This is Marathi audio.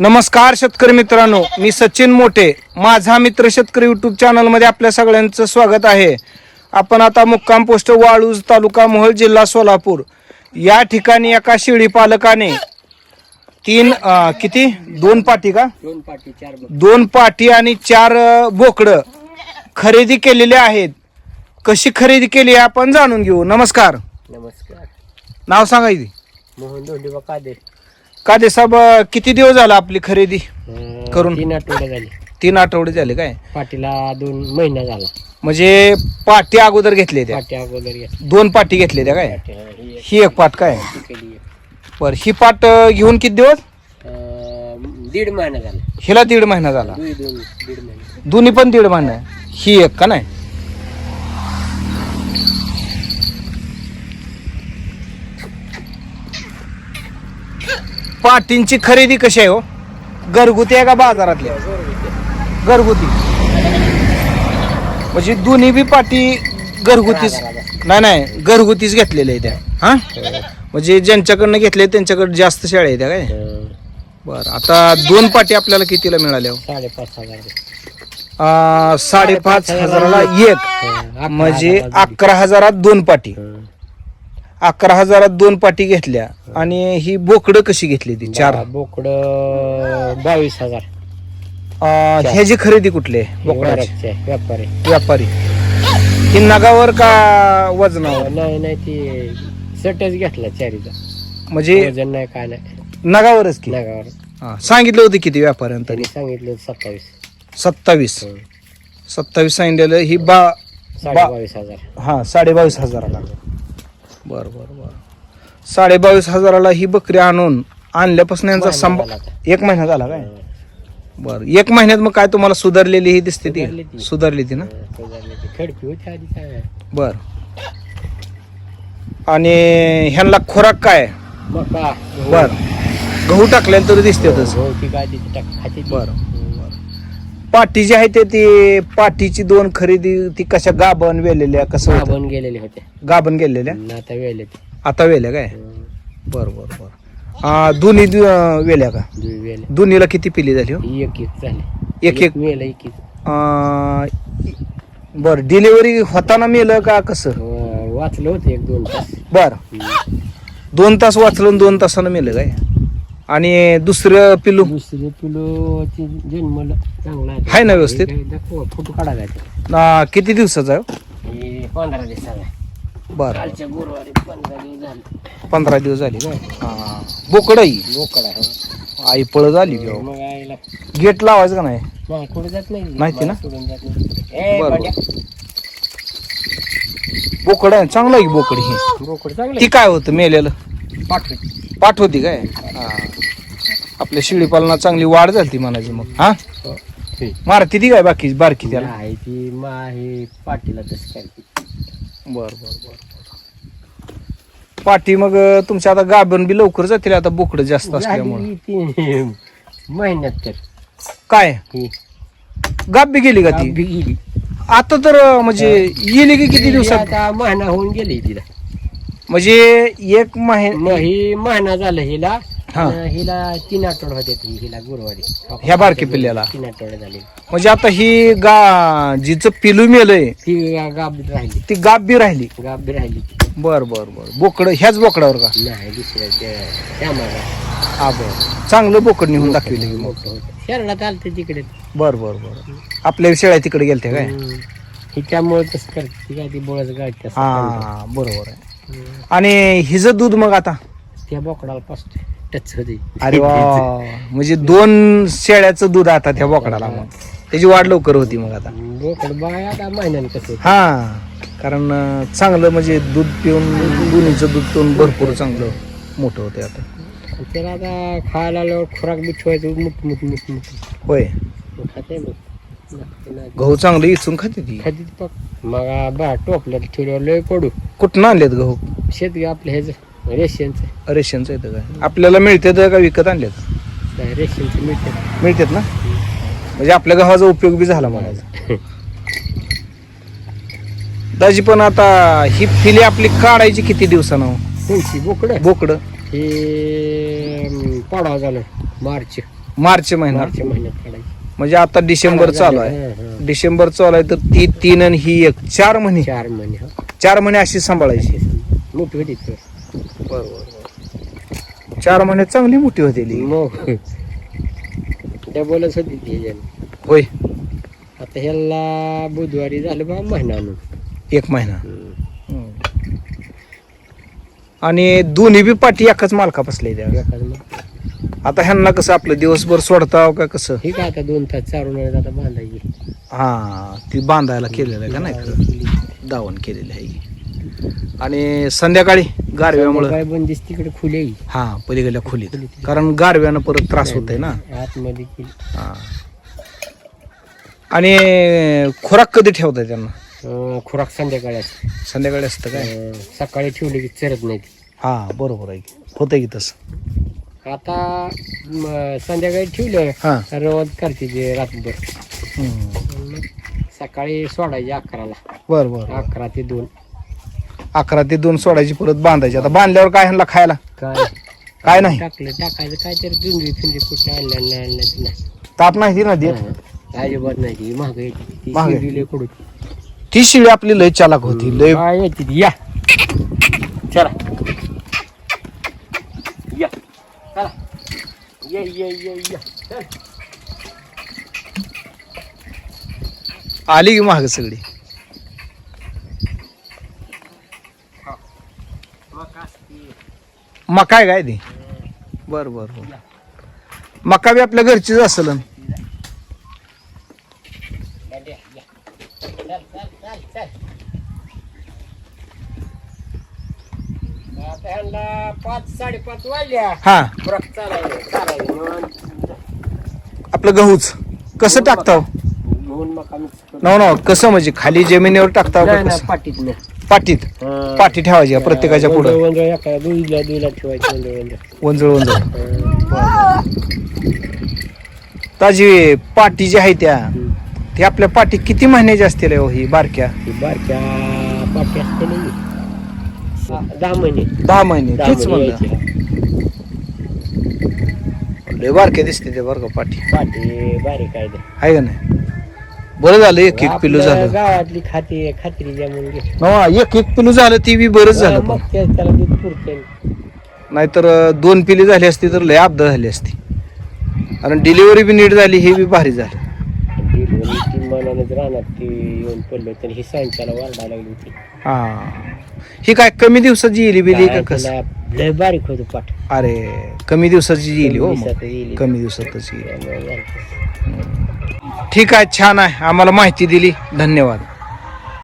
नमस्कार शेतकरी मित्रांनो मी सचिन मोठे. माझा मित्र शेतकरी युट्यूब चॅनलमध्ये आपल्या सगळ्यांचं स्वागत आहे. आपण आता मुक्काम पोस्ट वाळूज तालुका मोहोळ जिल्हा सोलापूर. या ठिकाणी एका शेळी पालकाने तीन अं, किती? दोन पाटी का? दोन पाटी चार बघ दोन पाटी आणि चार बोकड खरेदी केलेले आहेत. कशी खरेदी केली आहे आपण जाणून घेऊ. नमस्कार. नमस्कार. नाव सांगायची मोहन दोंडीबा कादे. का साहेब किती दिवस झाला आपली खरेदी अं, करून. तीन आठवडे झाले. तीन आठवडे झाले काय? पाटीला दोन महिना झाला. म्हणजे पाटी अगोदर घेतले त्या? पाटी अगोदर घेतली. दोन पाटी घेतले त्या काय? हा, एक ही एक पाट काय? केली. बर ही पाट अं, घेऊन किती दिवस? अं, दीड महिना झाला. हिला दीड महिना झाला. दोन दोन दीड महिना. दोन्ही पण दीड महिना आहे. ही एक का नाही? पाटींची खरेदी कशी आहे हो? घरगुती आहे का बाजारातली? घरगुती. म्हणजे दोन्ही बी पाटी घरगुतीच नाही नाही घरगुतीच घेतलेल्या आहे त्या. हा? म्हणजे ज्यांच्याकडनं घेतले त्यांच्याकडे जास्त शेळ्या आहेत त्या काय? अं, बर आता दोन पाटी आपल्याला कितीला मिळाल्या हो? साडेपाच हजार. आ, साडेपाच हजाराला एक. अकरा म्हणजे. अकरा हजारात दोन पाटी. हं. अकरा हजारात दोन पाटी घेतल्या. आणि ही बोकडं कशी घेतली ती? चार. बोकड बावीस हजार. ह्याची खरेदी कुठली? आहे बोकडाची वरचे व्यापारी. व्यापारी. ही नगावर का वजनावर? नाही नाही ती सटच घेतला चारीचा. म्हणजे वजन नाही काय नाही. नगावरच की? नागावर. हा, सांगितलं होतं किती व्यापाऱ्यांनी? त्यांनी सांगितलं सत्तावीस. सत्तावीस. सत्तावीस सांगितलेलं ही बा साडे बावीस हजार. हा साडे बावीस हजाराला. बर बर बर. साडे बावीस हजाराला ही बकरी आणून आणल्यापासून यांचा संभा. एक महिना झाला काय? बर एक महिन्यात मग काय तुम्हाला सुधारलेली ही दिसते ती. सुधारली ती. ना? काय? बर. आणि ह्यांना खोराक काय? बर. गहू टाकल्यानंतर तरी दिसते तसं. हो. बरं. पाटी जी आहे ते ती पाटीची दोन खरेदी ती कशा गाभण वेलेल्या कसं होतं? गाभण गेलेले होते. गाभण गेलेल्या? आता वेले ते आता वेल्या काय. बर बर बर. आ, दोन्ही दु- अं, वेल्या का? दुई दोन्हीला किती पिली झाली हो? एक एक झाले. एक एक. वेल एक एक बर डिलिव्हरी होताना मेलं का कसं? अं, वाचलं होतं एक दोन तास. बर. दोन तास वाचलं आणि दोन तासानं मेलं काय? आणि दुसरं पिलू? दुसरे किलो जन्मला चांगला आहे. ना व्यवस्थित? हे काय दाखव फोटो काढा जायचे. अं, किती दिवसाचा आहे हो? हे पंधरा बर. कालच्या गुरुवारी पंधरा दिवस झाले. पंधरा दिवस झाली काय? हा. बोकड आहे. आई पळ झाली की हो. मग आईला गेट लावायचं का नाही? नाही कुठे जात नाही. नाही ती ना? सोडून जात नाही. ए, बरं. बोकड आहे. चांगलं आहे की बोकड ही? बोकड चांगलं ती काय होतं मेलेलं पाठवे पाठ होती काय? हा. आपल्या शेळी पालनात चांगली वाढ झाली म्हणायची मग. हा? मारती ती काय बाकी बारकी त्याला? नाही ती मा हे पाटीला तसं करते. बर बर बर पाठी मग अं, तुमच्या आता गाभण बी लवकर जातील आता बोकड जास्त असल्यामुळे. झाली ती महिन्यात तर. काय? ही. गाब बी गेली का ती? गेली. आता तर अं, म्हणजे येली की किती ही दिवसात? आता महिना होऊन गेली तिला. म्हणजे एक महिना ही महिना झाला हिला. हा. हिला तीन आठवडे होते ती हिला गुरुवारी. ह्या बारकी पिल्ल्याला. तीन आठवडे झाले. म्हणजे आता ही गा जिचं पिलू मेलय ती गाब राहिली. ती गाब बी राहिली. गाब राहिली. बर बर बर. बोकड ह्याच बोकडावर का? नाही दुसऱ्या त्या- त्या मागा. हा बर. चांगलं बोकड निघून दाखविले मग मोठं होतं. शहरात आलते तिकडे. बर बर बर. आपल्या शेळ्या तिकडे गेलते काय? हम्म. ही त्यामुळे तसं करते ती काय ती बोळाच गाळते असं हा बरोबर आहे. आणि हिचं दूध मग आता? त्या बोकडाला पाचतोय टच होते. अरे वा. म्हणजे दोन शेळ्याचं दूध आता त्या बोकडाला मग. त्याची वाढ लवकर होती मग आता. बोकड बाय आता महिन्याने कसं. हा. कारण अं, चांगलं म्हणजे दूध पिऊन दोन्हीचं दूध पिऊन भरपूर चांगलं मोठं होते आता. त्याला आता खायला आल्यावर खुराक बी ठेवायचं मुठ मुठ मुठ मुठ. होय. मग खाते मग. लागते नाही. गहू चांगलं इचून खाते ती. खाते ती पक मग बा टोपल्याला ठेवल्यावर लय पडू. कुठनं आणलेत गहू शेत आपलं ह्याचं रेशनचं. रेशनचं येतं काय आपल्याला मिळते का विकत आणलेत? रेशनचं मिळते मिळतात ना? म्हणजे आपल्या गव्हाचा उपयोग बी झाला म्हणायचा. दाजी पण आता ही फिली आपली काढायची किती दिवसानं? कोणची बोकड. बोकड. हे अं, पाडवा झालं मार्च. मार्च महिना. मार्च महिन्यात काढायची. म्हणजे आता डिसेंबर चालू आहे. हं, हं. डिसेंबर चालू आहे तर ती तीन आणि ही एक. चार महिने. चार महिने हो. चार महिने अशी सांभाळायची. मोठी होती तर. बरोबर चार महिने चांगली मोठी होते ली. मग डबलच होती ती ह्याच्यानं. होय. आता ह्याला बुधवारी झालं बा महिना आणून एक महिना. आणि दोन्ही बी पाठी एकाच मालका बसले त्या. एखादं मग आता ह्यांना कसं आपलं दिवसभर सोडता का कसं? ठीक आहे आता दोन तास चारून आता बांधायची. हा ती बांधायला केलेलं आहे का नाही? खरं दावण केलेलं आहे आणि संध्याकाळी गारव्यामुळं काय बंदिस्त तिकडे खुले हा. पलीकडल्या खोलीत. कारण गारव्यानं परत त्रास होत आहे ना. आतमध्ये हा. आणि खुराक कधी ठेवताय त्यांना? अं, खुराक संध्याकाळी असते. संध्याकाळी असतं काय? अं, सकाळी ठेवली की चरत नाही. ती. हा बरोबर आहे की. होतंय की तसं. आता म, संध्याकाळी ठेवलं हा. करते ते रात्रभर. हम्म. सकाळी सोडायची अकराला. बर बर अकरा ते दोन. अकरा ते दोन सोडायची परत बांधायची. आता बांधल्यावर काय ह्यांना खायला? काय? काय नाही. टाकलं टाकायचं. काय तर दुंदी फिंदी कुठे आणलं नाही आणलं ते नाही. ताप नाही ती ना देत. अजिबात नाही ती. महाग येते ती. महाग आहे. शिर्डी लय कडू. ती शिळी आपली लय चालाक होती. लय काय येते ती? या. चला. या. चला. ये ये ये ये. चल. आली की महाग सगळी. मका आहे काय ते? बर बर बर. मका बी आपल्या घरचीच असेल आता पाच साडेपाच वाजल्या हा. आपलं गहूच. कसं टाकता घेऊन नव नव कसं म्हणजे खाली जमिनीवर टाकता का नाही, कसं? पाटीत नाही पाटीत हं. पाठी ठेवायची का प्रत्येकाच्या पुढं वंजळ एका दुईला दुईला ठेवायचं वंजळ वंजळ वंजळ वंजळ. ताजी पाटी जी आहे त्या. ती आपल्या पाटी किती महिन्याची असतील हो ही बारक्या ती बारक्या पाटी असते ना दहा महिने दहा महिने दहा तेच महिने म्हणलं यायची. लय बारक्या दिसते ते बरं का पाठी पाटी बारीक आहे ते. आहे का नाही बरं झालं एक एक पिलू आपल्या झालं. गावातली खाती खात्री ज्या म्हणून. नवा एक एक पिलू झालं ती बी बरंच झालं मग पण ते त्याला दूध पुरते. नाहीतर अं, दोन पिली झाली असती तर लय अपघात झाली असती. आणि डिलिव्हरी बी नीट झाली हे बी भारी झालं. ती मनानच राहणार ती येऊन पडलो तर ही लागली होती. हा. ही काय कमी दिवसाची येली बिली का काय कसं? तिला लय बारीक होतो पाठ. अरे कमी दिवसाची येली हो मग. कमी दिवसातच येईल त्यामुळे. ठीक आहे छान आहे. आम्हाला माहिती दिली. धन्यवाद.